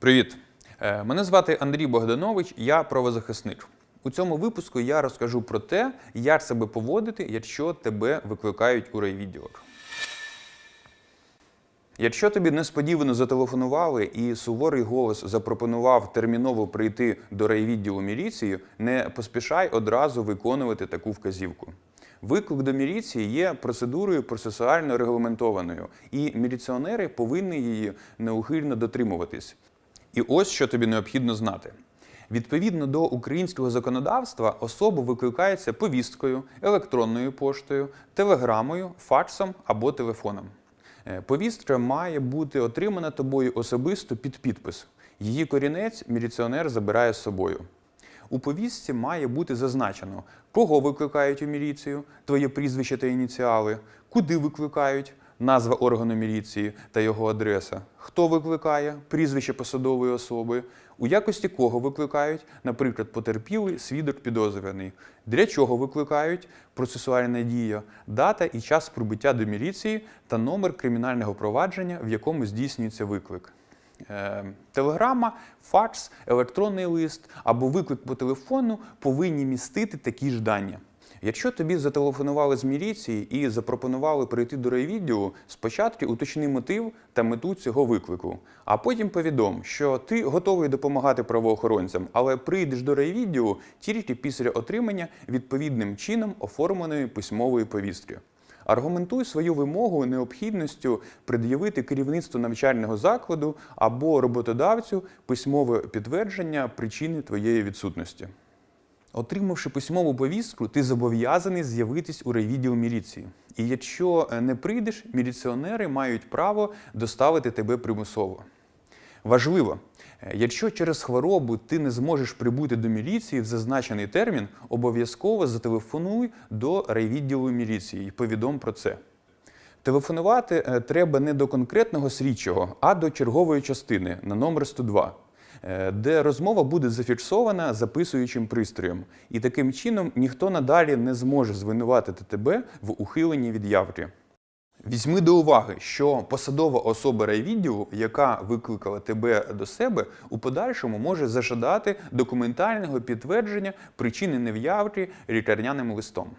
Привіт! Е, Мене звати Андрій Богданович, я правозахисник. У цьому випуску я розкажу про те, як себе поводити, якщо тебе викликають у райвідділок. Якщо тобі несподівано зателефонували і суворий голос запропонував терміново прийти до райвідділу міліції, не поспішай одразу виконувати таку вказівку. Виклик до міліції є процедурою процесуально регламентованою, і міліціонери повинні її неухильно дотримуватись. І ось що тобі необхідно знати. Відповідно до українського законодавства, особа викликається повісткою, електронною поштою, телеграмою, факсом або телефоном. Е, Повістка має бути отримана тобою особисто під підпис. Її корінець міліціонер забирає з собою. У повістці має бути зазначено, кого викликають у міліцію, твоє прізвище та ініціали, куди викликають, назва органу міліції та його адреса, хто викликає, прізвище посадової особи, у якості кого викликають, наприклад, потерпілий, свідок підозрюваний, для чого викликають, процесуальна дія, дата і час прибуття до міліції та номер кримінального провадження, в якому здійснюється виклик. Е, Телеграма, факс, електронний лист або виклик по телефону повинні містити такі ж дані. Якщо тобі зателефонували з міліції і запропонували прийти до райвідділу, спочатку уточни мотив та мету цього виклику, а потім повідом, що ти готовий допомагати правоохоронцям, але прийдеш до райвідділу тільки після отримання відповідним чином оформленої письмової повістки. Аргументуй свою вимогу необхідністю пред'явити керівництву навчального закладу або роботодавцю письмове підтвердження причини твоєї відсутності. Отримавши письмову повістку, ти зобов'язаний з'явитись у райвідділ міліції. І якщо е, не прийдеш, міліціонери мають право доставити тебе примусово. Важливо, е, якщо через хворобу ти не зможеш прибути до міліції в зазначений термін, обов'язково зателефонуй до райвідділу міліції і повідом про це. Телефонувати е, треба не до конкретного слідчого, а до чергової частини на номер 102, е, де розмова буде зафіксована записуючим пристроєм. І таким чином ніхто надалі не зможе звинуватити тебе в ухиленні від явки. Візьми до уваги, що посадова особа райвідділу, яка викликала тебе до себе, у подальшому може зажадати документального підтвердження причини нев'явки лікарняним листом.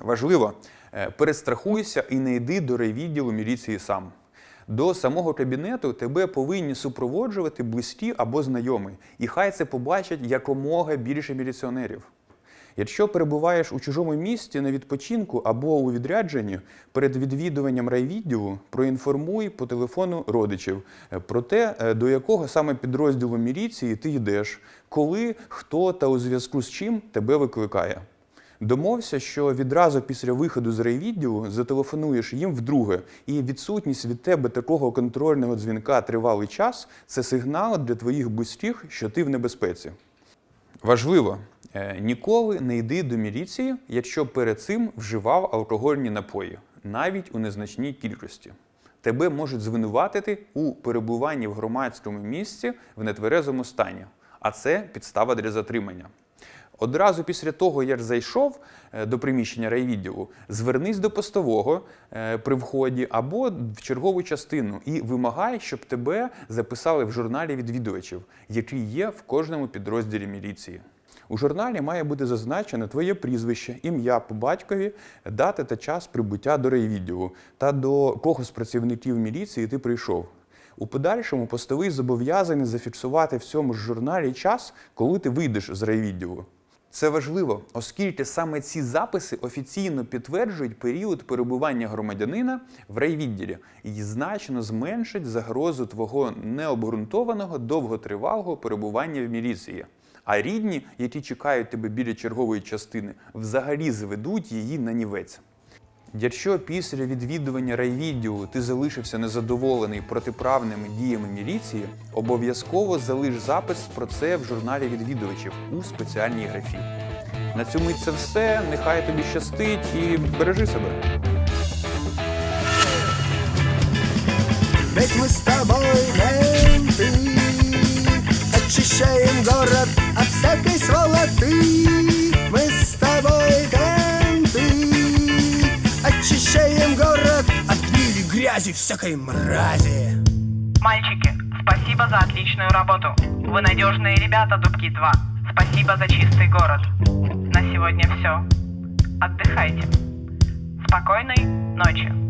Важливо, е, перестрахуйся і не йди до райвідділу міліції сам. До самого кабінету тебе повинні супроводжувати близькі або знайомі, і хай це побачать якомога більше міліціонерів. Якщо перебуваєш у чужому місті на відпочинку або у відрядженні, перед відвідуванням райвідділу проінформуй по телефону родичів про те, е, до якого саме підрозділу міліції ти йдеш, коли, хто та у зв'язку з чим тебе викликає. Домовся, що відразу після виходу з райвідділу зателефонуєш їм вдруге, і відсутність від тебе такого контрольного дзвінка тривалий час це сигнал для твоїх близьких, що ти в небезпеці. Важливо, е, ніколи не йди до міліції, якщо перед цим вживав алкогольні напої, навіть у незначній кількості. Тебе можуть звинуватити у перебуванні в громадському місці в нетверезому стані, а це підстава для затримання. Одразу після того, як зайшов е, до приміщення райвідділу, звернись до постового е, при вході або в чергову частину і вимагай, щоб тебе записали в журналі відвідувачів, який є в кожному підрозділі міліції. У журналі має бути зазначено твоє прізвище, ім'я по батькові, дата та час прибуття до райвідділу та до кого з працівників міліції ти прийшов. У подальшому постовий зобов'язаний зафіксувати в цьому ж журналі час, коли ти вийдеш з райвідділу. Це важливо, оскільки саме ці записи офіційно підтверджують період перебування громадянина в райвідділі і значно зменшить загрозу твого необґрунтованого довготривалого перебування в міліції. А рідні, які чекають тебе біля чергової частини, взагалі зведуть її на нівець. Якщо після відвідування райвідділу ти залишився незадоволений протиправними діями міліції, обов'язково залиш запис про це в журналі відвідувачів у спеціальній графі. На мить це все. Нехай тобі щастить і бережи себе. Ведь мы с тобой менты Очищаем город от всякой грязи, всякой мрази Мальчики, Спасибо за отличную работу. Вы надежные ребята, Дубки 2. Спасибо за чистый город. На сегодня все. Отдыхайте. Спокойной ночи.